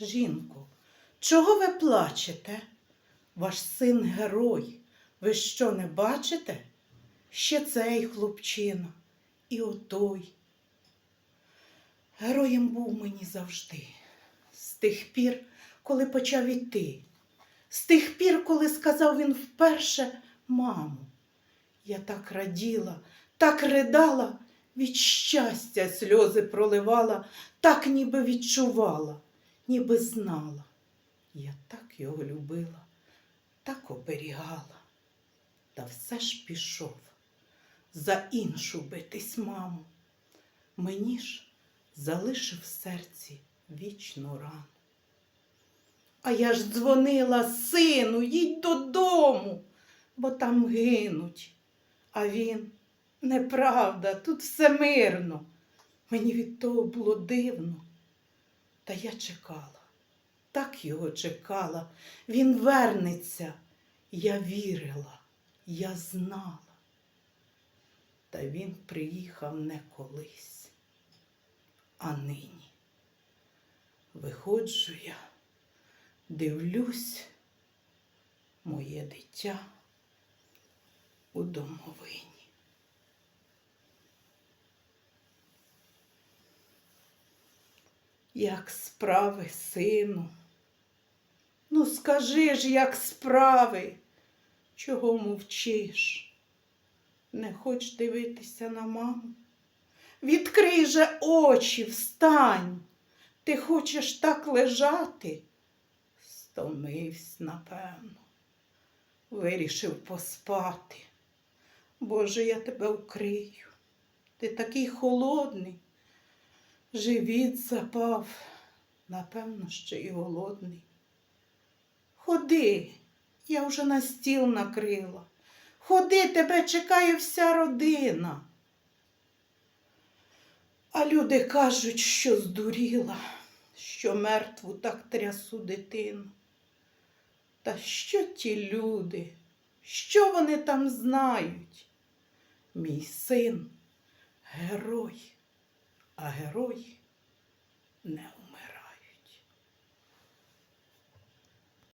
Жінко, чого ви плачете? Ваш син герой. Ви що не бачите? Ще цей хлопчина і отой. Героєм був мені завжди. З тих пір, коли почав іти. З тих пір, коли сказав він вперше маму. Я так раділа, так ридала, від щастя сльози проливала, так ніби відчувала, ніби знала. Я так його любила, так оберігала. Та все ж пішов за іншу битись маму. Мені ж залишив в серці вічну рану. А я ж дзвонила сину, їдь додому, бо там гинуть. А він неправда, тут все мирно. Мені від того було дивно. Та я чекала, так його чекала. Він вернеться. Я вірила, я знала. Та він приїхав не колись, а нині. Виходжу я, дивлюсь, моє дитя у домовині. Як справи, сину? Ну, скажи ж, як справи, чого мовчиш? Не хоч дивитися на маму? Відкрий же очі, встань. Ти хочеш так лежати? Стомився, напевно. Вирішив поспати. Боже, я тебе укрию. Ти такий холодний. Живіт запав, напевно, ще й голодний. Ходи, я вже на стіл накрила. Ходи, тебе чекає вся родина. А люди кажуть, що здуріла, що мертву так трясу дитину. Та що ті люди? Що вони там знають? Мій син герой, а герой не вмирає.